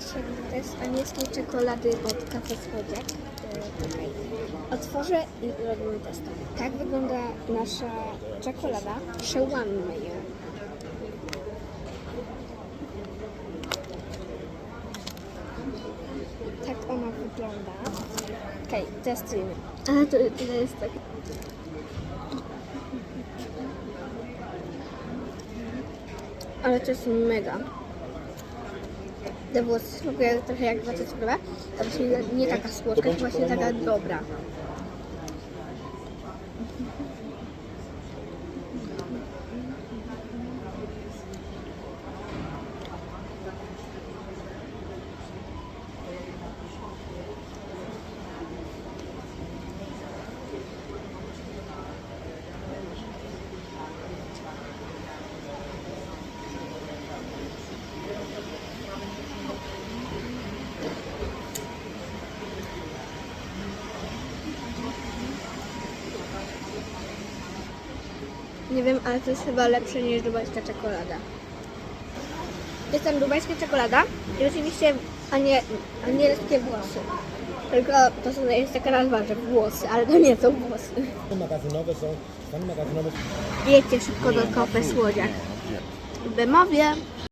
dzisiaj test angielskiej czekolady od Cafe Słodziak. Otworzę i robimy test. Tak wygląda nasza czekolada. Przełammy ją. Tak ona wygląda. Okej, testujemy. Ale to, to jest tak. Ale to jest mega. Te włosy smakują trochę jak waca cukrowa, a właśnie nie- nie taka słodka, tylko właśnie taka dobra. Nie wiem, ale to jest chyba lepsze niż dubajska czekolada. Jest tam dubajska czekolada i oczywiście anie, anielskie włosy. Tylko to są, jest taka nazwa, że włosy, ale to nie są włosy. magazynowe są, stany magazynowe Jedźcie szybko do Kope Słodziak. W Bemowie